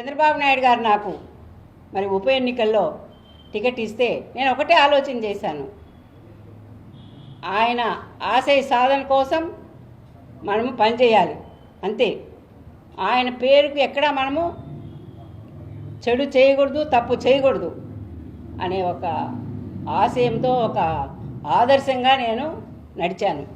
చంద్రబాబు నాయుడు గారు నాకు మరి ఉప ఎన్నికల్లో టికెట్ ఇస్తే నేను ఒకటే ఆలోచన చేశాను. ఆయన ఆశయ సాధన కోసం మనము పనిచేయాలి. అంతే. ఆయన పేరుకు ఎక్కడా మనము చెడు చేయకూడదు తప్పు చేయకూడదు అనే ఒక ఆశయంతో ఒక ఆదర్శంగా నేను నడిచాను.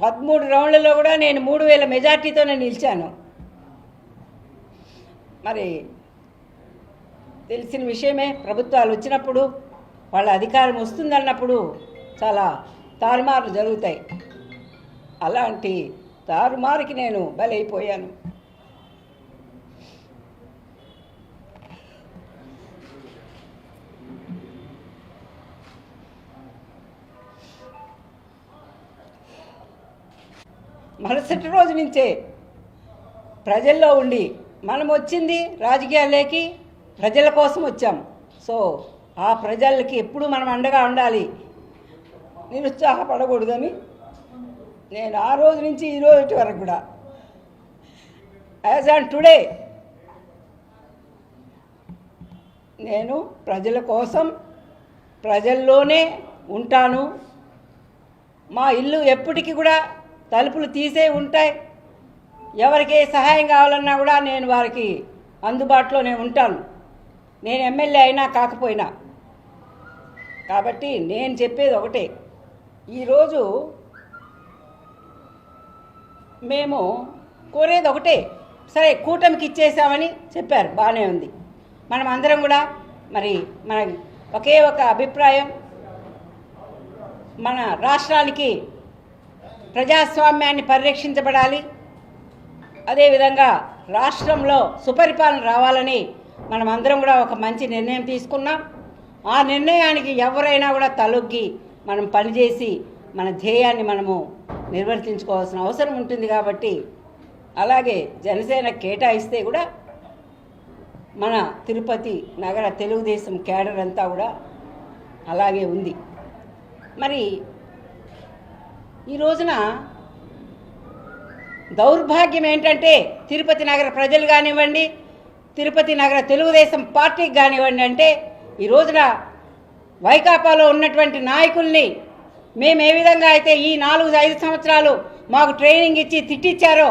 పదమూడు రౌండ్లలో కూడా నేను మూడు వేల మెజార్టీతోనే నిలిచాను. మరి తెలిసిన విషయమే ప్రభుత్వాలు వచ్చినప్పుడు వాళ్ళ అధికారం వస్తుందన్నప్పుడు చాలా తారుమారులు జరుగుతాయి. అలాంటి తారుమారుకి నేను బలైపోయాను. మరుసటి రోజు నుంచే ప్రజల్లో ఉండి మనం వచ్చింది రాజకీయాల్లోకి ప్రజల కోసం వచ్చాం. సో ఆ ప్రజలకి ఎప్పుడు మనం అండగా ఉండాలి. నిరుత్సాహపడకూడదని నేను ఆ రోజు నుంచి ఈ రోజు వరకు కూడా. యాజ్ ఆన్ టుడే నేను ప్రజల కోసం ప్రజల్లోనే ఉంటాను. మా ఇల్లు ఎప్పటికీ కూడా తలుపులు తీసే ఉంటాయి. ఎవరికి సహాయం కావాలన్నా కూడా నేను వారికి అందుబాటులోనే ఉంటాను. నేను ఎమ్మెల్యే అయినా కాకపోయినా. కాబట్టి నేను చెప్పేది ఒకటే. ఈరోజు మేము కోరేది ఒకటే. సరే కూటమికి ఇచ్చేసామని చెప్పారు. బాగానే ఉంది. మనం అందరం కూడా మరి మన ఒకే ఒక అభిప్రాయం. మన రాష్ట్రానికి ప్రజాస్వామ్యాన్ని పరిరక్షించబడాలి. అదేవిధంగా రాష్ట్రంలో సుపరిపాలన రావాలని మనం అందరం కూడా ఒక మంచి నిర్ణయం తీసుకున్నాం. ఆ నిర్ణయానికి ఎవరైనా కూడా తలొగ్గి మనం పనిచేసి మన ధ్యేయాన్ని మనము నిర్వర్తించుకోవాల్సిన అవసరం ఉంటుంది కాబట్టి అలాగే జనసేన కేటాయిస్తే కూడా మన తిరుపతి నగర తెలుగుదేశం కేడర్ అంతా కూడా అలాగే ఉంది. మరి ఈ రోజున దౌర్భాగ్యం ఏంటంటే తిరుపతి నగర ప్రజలు కానివ్వండి తిరుపతి నగర తెలుగుదేశం పార్టీకి కానివ్వండి అంటే ఈ రోజున వైకాపాలో ఉన్నటువంటి నాయకుల్ని మేము ఏ విధంగా అయితే ఈ నాలుగు ఐదు సంవత్సరాలు మాకు ట్రైనింగ్ ఇచ్చి తిట్టిచ్చారో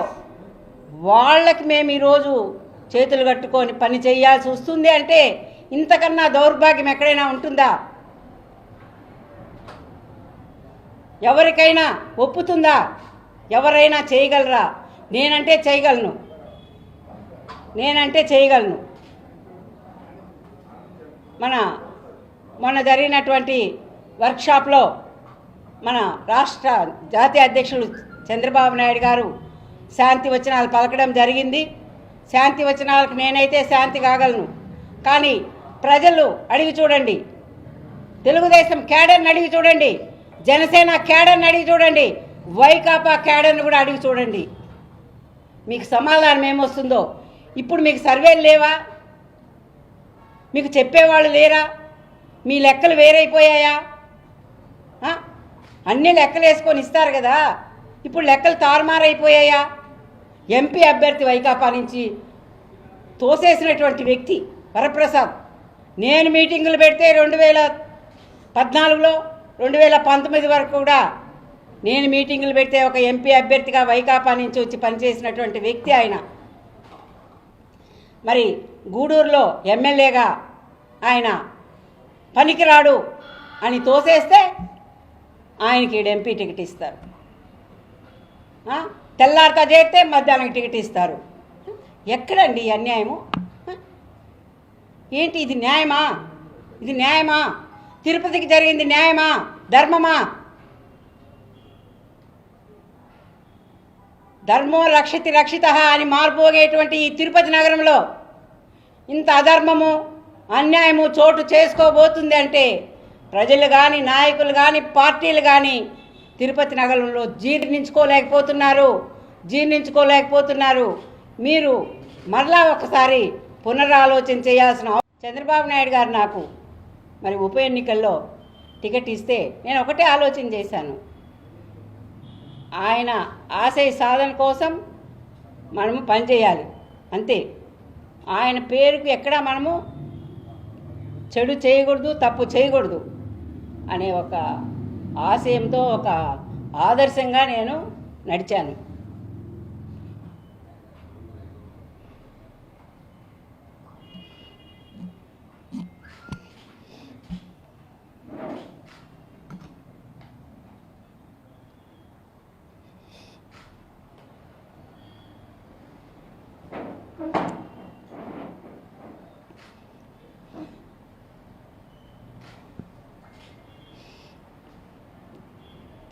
వాళ్ళకి మేము ఈరోజు చేతులు కట్టుకొని పని చేయాల్సి వస్తుంది అంటే ఇంతకన్నా దౌర్భాగ్యం ఎక్కడైనా ఉంటుందా? ఎవరికైనా ఒప్పుతుందా? ఎవరైనా చేయగలరా? నేనంటే చేయగలను. నేనంటే చేయగలను. మన మొన్న జరిగినటువంటి వర్క్షాప్లో మన రాష్ట్ర జాతీయ అధ్యక్షులు చంద్రబాబు నాయుడు గారు శాంతి వచనాలు పలకడం జరిగింది. శాంతి వచనాలకు నేనైతే శాంతి కాగలను. కానీ ప్రజలు అడిగి చూడండి. తెలుగుదేశం క్యాడర్ని అడిగి చూడండి. జనసేన క్యాడర్ని అడిగి చూడండి. వైకాపా క్యాడర్ని కూడా అడిగి చూడండి. మీకు సమాధానం ఏమొస్తుందో? ఇప్పుడు మీకు సర్వేలు లేవా? మీకు చెప్పేవాళ్ళు లేరా? మీ లెక్కలు వేరైపోయాయా? అన్ని లెక్కలు వేసుకొని ఇస్తారు కదా. ఇప్పుడు లెక్కలు తారుమారైపోయాయా? ఎంపీ అభ్యర్థి వైకాపా నుంచి తోసేసినటువంటి వ్యక్తి వరప్రసాద్. నేను మీటింగులు పెడితే రెండు వేల పద్నాలుగులో రెండు వేల పంతొమ్మిది వరకు కూడా నేను మీటింగులు పెడితే ఒక ఎంపీ అభ్యర్థిగా వైకాపా నుంచి వచ్చి పనిచేసినటువంటి వ్యక్తి ఆయన. మరి గూడూరులో ఎమ్మెల్యేగా ఆయన పనికిరాడు అని తోసేస్తే ఆయనకి ఎంపీ టికెట్ ఇస్తారు. ఆ? తెల్లారితా చేస్తే మధ్యాహ్నం టికెట్ ఇస్తారు. ఎక్కడండి ఈ అన్యాయము? ఏంటి ఇది న్యాయమా? ఇది న్యాయమా? తిరుపతికి జరిగింది న్యాయమా? ధర్మమా? ధర్మో రక్షితి రక్షిత అని మార్పోగేటువంటి ఈ తిరుపతి నగరంలో ఇంత అధర్మము అన్యాయము చోటు చేసుకోబోతుంది అంటే ప్రజలు కానీ నాయకులు కానీ పార్టీలు కానీ తిరుపతి నగరంలో జీర్ణించుకోలేకపోతున్నారు జీర్ణించుకోలేకపోతున్నారు. మీరు మరలా ఒకసారి పునరాలోచన చేయాల్సిన చంద్రబాబు నాయుడు గారు నాకు మరి ఉప ఎన్నికల్లో టికెట్ ఇస్తే నేను ఒకటే ఆలోచన చేశాను. ఆయన ఆశయ సాధన కోసం మనము పనిచేయాలి అంతే. ఆయన పేరుకు ఎక్కడ మనము చెడు చేయకూడదు తప్పు చేయకూడదు అనే ఒక ఆశయంతో ఒక ఆదర్శంగా నేను నడిచాను.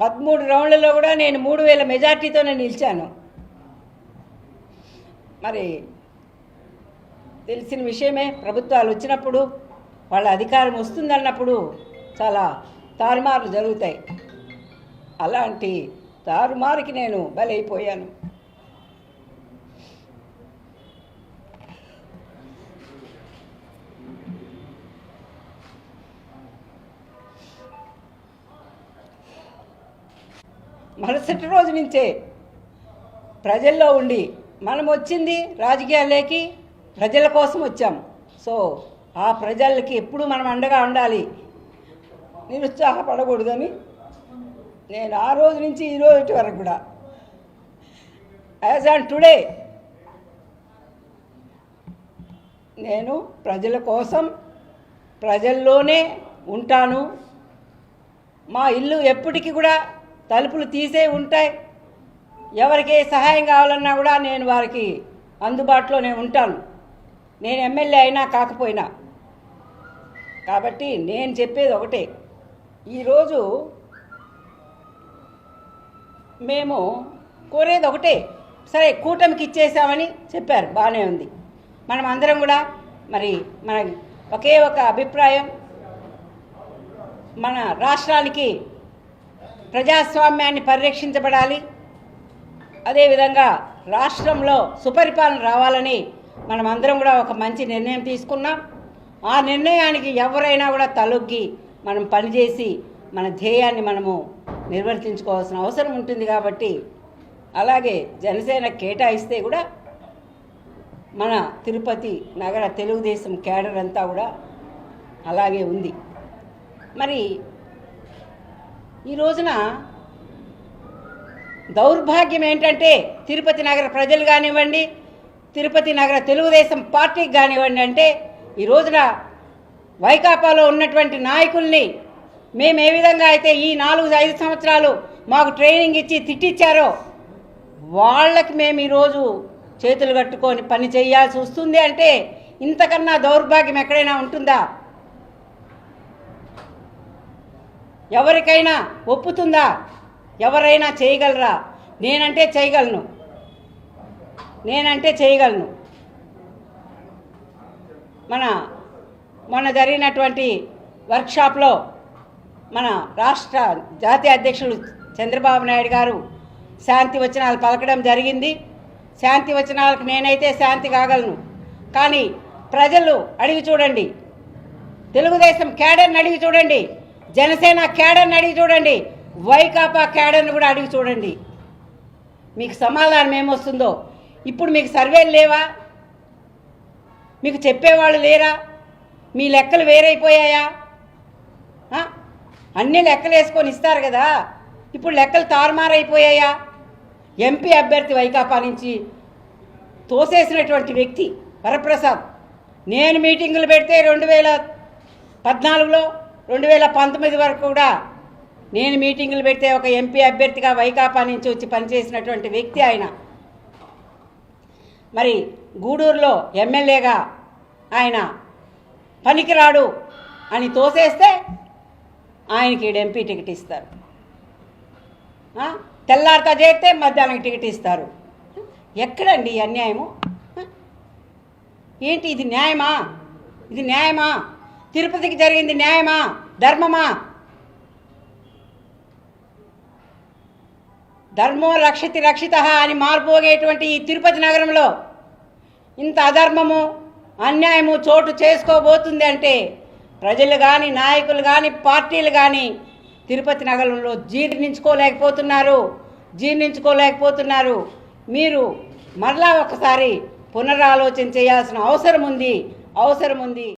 పదమూడు రౌండ్లలో కూడా నేను మూడు వేల మెజార్టీతోనే నిలిచాను. మరి తెలిసిన విషయమే ప్రభుత్వాలు వచ్చినప్పుడు వాళ్ళ అధికారం వస్తుందన్నప్పుడు చాలా తారుమార్లు జరుగుతాయి. అలాంటి తారుమారుకి నేను బలైపోయాను. మరుసటి రోజు నుంచే ప్రజల్లో ఉండి మనం వచ్చింది రాజకీయాల్లోకి ప్రజల కోసం వచ్చాం. సో ఆ ప్రజలకి ఎప్పుడు మనం అండగా ఉండాలి? నిరుత్సాహపడకూడదని నేను ఆ రోజు నుంచి ఈ రోజు వరకు కూడా. యాజ్ ఆన్ టుడే నేను ప్రజల కోసం ప్రజల్లోనే ఉంటాను. మా ఇల్లు ఎప్పటికీ కూడా తలుపులు తీసే ఉంటాయి. ఎవరికి ఏ సహాయం కావాలన్నా కూడా నేను వారికి అందుబాటులోనే ఉంటాను. నేను ఎమ్మెల్యే అయినా కాకపోయినా. కాబట్టి నేను చెప్పేది ఒకటే. ఈరోజు మేము కోరేది ఒకటే. సరే కూటమికి ఇచ్చేసామని చెప్పారు. బాగానే ఉంది. మనం అందరం కూడా మరి మన ఒకే ఒక అభిప్రాయం. మన రాష్ట్రానికి ప్రజాస్వామ్యాన్ని పరిరక్షించబడాలి. అదేవిధంగా రాష్ట్రంలో సుపరిపాలన రావాలని మనం అందరం కూడా ఒక మంచి నిర్ణయం తీసుకున్నాం. ఆ నిర్ణయానికి ఎవరైనా కూడా తలొగ్గి మనం పనిచేసి మన ధ్యేయాన్ని మనము నిర్వర్తించుకోవాల్సిన అవసరం ఉంటుంది కాబట్టి అలాగే జనసేన కేటాయిస్తే కూడా మన తిరుపతి నగర తెలుగుదేశం కేడర్ అంతా కూడా అలాగే ఉంది. మరి ఈ రోజున దౌర్భాగ్యం ఏంటంటే తిరుపతి నగర ప్రజలు కానివ్వండి తిరుపతి నగర తెలుగుదేశం పార్టీకి కానివ్వండి అంటే ఈ రోజున వైకాపాలో ఉన్నటువంటి నాయకుల్ని మేము ఏ విధంగా అయితే ఈ నాలుగు ఐదు సంవత్సరాలు మాకు ట్రైనింగ్ ఇచ్చి తిట్టిచ్చారో వాళ్ళకి మేము ఈరోజు చేతులు కట్టుకొని పని చేయాల్సి వస్తుంది అంటే ఇంతకన్నా దౌర్భాగ్యం ఎక్కడైనా ఉంటుందా? ఎవరికైనా ఒప్పుతుందా? ఎవరైనా చేయగలరా? నేనంటే చేయగలను. నేనంటే చేయగలను. మన మొన్న జరిగినటువంటి వర్క్షాప్లో మన రాష్ట్ర జాతీయ అధ్యక్షులు చంద్రబాబు నాయుడు గారు శాంతి వచనాలు పలకడం జరిగింది. శాంతి వచనాలకు నేనైతే శాంతి కాగలను. కానీ ప్రజలు అడిగి చూడండి. తెలుగుదేశం క్యాడర్ని అడిగి చూడండి. జనసేన క్యాడర్ని అడిగి చూడండి. వైకాపా క్యాడర్ని కూడా అడిగి చూడండి. మీకు సమాధానం ఏమొస్తుందో? ఇప్పుడు మీకు సర్వేలు లేవా? మీకు చెప్పేవాళ్ళు లేరా? మీ లెక్కలు వేరైపోయాయా? అన్ని లెక్కలు వేసుకొని ఇస్తారు కదా. ఇప్పుడు లెక్కలు తారుమారైపోయాయా? ఎంపీ అభ్యర్థి వైకాపా నుంచి తోసేసినటువంటి వ్యక్తి వరప్రసాద్. నేను మీటింగులు పెడితే రెండు వేల పద్నాలుగులో రెండు వేల పంతొమ్మిది వరకు కూడా నేను మీటింగులు పెడితే ఒక ఎంపీ అభ్యర్థిగా వైకాపా నుంచి వచ్చి పనిచేసినటువంటి వ్యక్తి ఆయన. మరి గూడూరులో ఎమ్మెల్యేగా ఆయన పనికిరాడు అని తోసేస్తే ఆయనకి ఎంపీ టికెట్ ఇస్తారు. ఆ? తెల్లారితో చేస్తే మధ్యాహ్నం టికెట్ ఇస్తారు. ఎక్కడండి ఈ అన్యాయము? ఏంటి ఇది న్యాయమా? ఇది న్యాయమా? తిరుపతికి జరిగింది న్యాయమా? ధర్మమా? ధర్మో రక్షితి రక్షిత అని మారిపోగేటువంటి ఈ తిరుపతి నగరంలో ఇంత అధర్మము అన్యాయము చోటు చేసుకోబోతుంది అంటే ప్రజలు కానీ నాయకులు కానీ పార్టీలు కానీ తిరుపతి నగరంలో జీర్ణించుకోలేకపోతున్నారు. జీర్ణించుకోలేకపోతున్నారు. మీరు మరలా ఒకసారి పునరాలోచన చేయాల్సిన అవసరం ఉంది. అవసరం ఉంది.